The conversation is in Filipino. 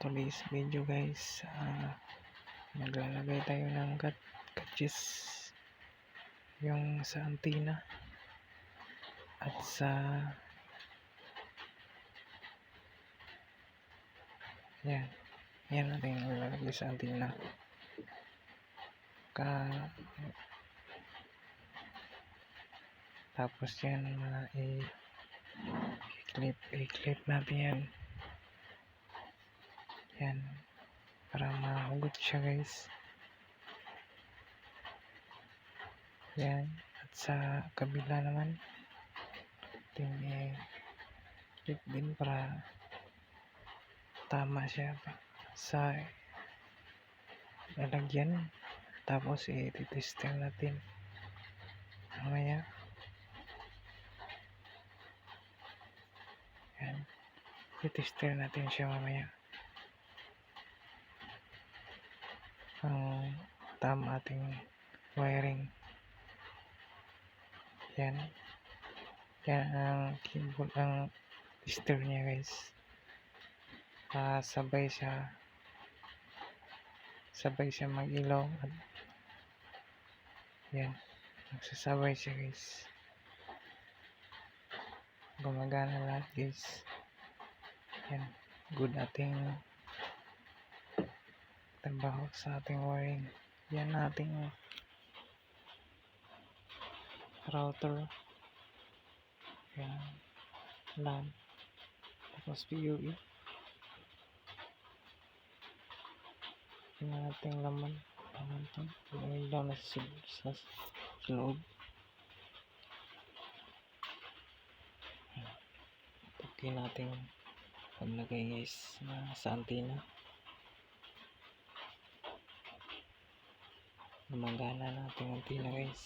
today's video guys. Ah, maglalagay tayo ng cut catches yung sa antina at sa yan. Yan natin yung lalagay sa antina. Ka tapos yan mga i-clip i-clip natin yan yan. Para mahugot siya guys. Yan. At sa kabila naman ating i-clip din para tama siya. Sa lalagyan tapos i-tester natin. Mamaya. Yan. I-tester natin siya mamaya ang tama ating wiring. Yan. Yan ang keyboard ang tester niya guys. Ah, sabay siya. Sabay siya mag ilaw at yan. Nagsasabay siya guys. Gumagana lahat guys. Yan. Good ating trabaho sa ating wiring yan ating router. Yan. LAN tapos PUE yan ating laman. Laman to yung ilaw na sa, sa, sa loob okay natin. Paglagay guys na sa antina gumagana natin ang antina guys